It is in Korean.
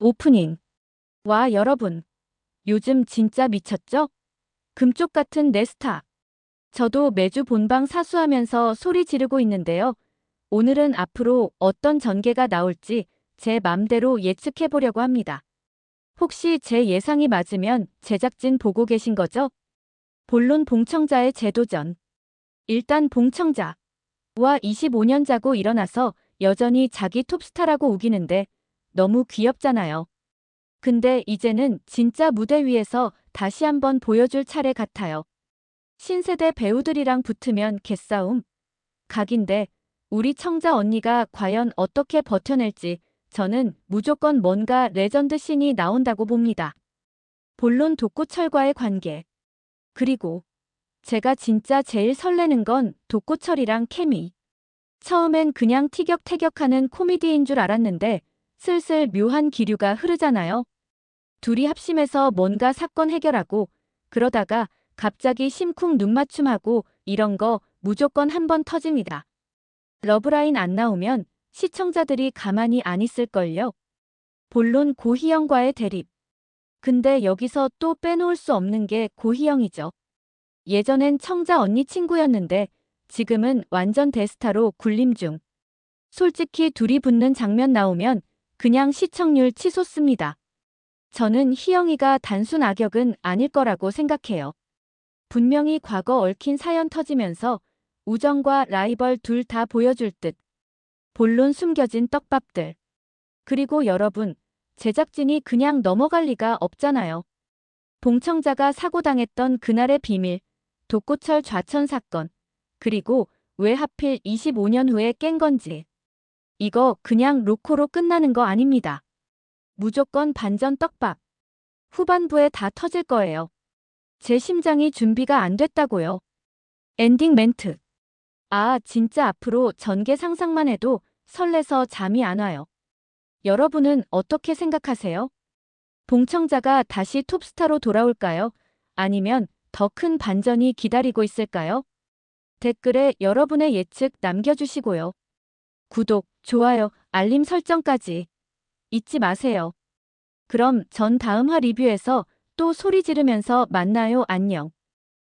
오프닝. 와, 여러분. 요즘 진짜 미쳤죠? 금쪽 같은 내 스타. 저도 매주 본방 사수하면서 소리 지르고 있는데요. 오늘은 앞으로 어떤 전개가 나올지 제 맘대로 예측해 보려고 합니다. 혹시 제 예상이 맞으면 제작진 보고 계신 거죠? 본론 봉청자의 재도전. 일단 봉청자. 와 25년 자고 일어나서 여전히 자기 톱스타라고 우기는데 너무 귀엽잖아요. 근데 이제는 진짜 무대 위에서 다시 한번 보여줄 차례 같아요. 신세대 배우들이랑 붙으면 개싸움. 각인데 우리 청자 언니가 과연 어떻게 버텨낼지 저는 무조건 뭔가 레전드 씬이 나온다고 봅니다. 본론 독고철과의 관계. 그리고 제가 진짜 제일 설레는 건 독고철이랑 케미. 처음엔 그냥 티격태격하는 코미디인 줄 알았는데 슬슬 묘한 기류가 흐르잖아요. 둘이 합심해서 뭔가 사건 해결하고 그러다가 갑자기 심쿵 눈맞춤하고 이런 거 무조건 한 번 터집니다. 러브라인 안 나오면 시청자들이 가만히 안 있을걸요. 본론 고희영과의 대립. 근데 여기서 또 빼놓을 수 없는 게 고희영이죠. 예전엔 청자 언니 친구였는데 지금은 완전 대스타로 군림 중. 솔직히 둘이 붙는 장면 나오면 그냥 시청률 치솟습니다. 저는 희영이가 단순 악역은 아닐 거라고 생각해요. 분명히 과거 얽힌 사연 터지면서 우정과 라이벌 둘 다 보여줄 듯. 본론 숨겨진 떡밥들. 그리고 여러분, 제작진이 그냥 넘어갈 리가 없잖아요. 봉청자가 사고당했던 그날의 비밀, 독고철 좌천 사건, 그리고 왜 하필 25년 후에 깬 건지. 이거 그냥 로코로 끝나는 거 아닙니다. 무조건 반전 떡밥. 후반부에 다 터질 거예요. 제 심장이 준비가 안 됐다고요. 엔딩 멘트. 아, 진짜 앞으로 전개 상상만 해도 설레서 잠이 안 와요. 여러분은 어떻게 생각하세요? 봉청자가 다시 톱스타로 돌아올까요? 아니면 더 큰 반전이 기다리고 있을까요? 댓글에 여러분의 예측 남겨주시고요. 구독, 좋아요, 알림 설정까지 잊지 마세요. 그럼 전 다음 화 리뷰에서 또 소리 지르면서 만나요. 안녕.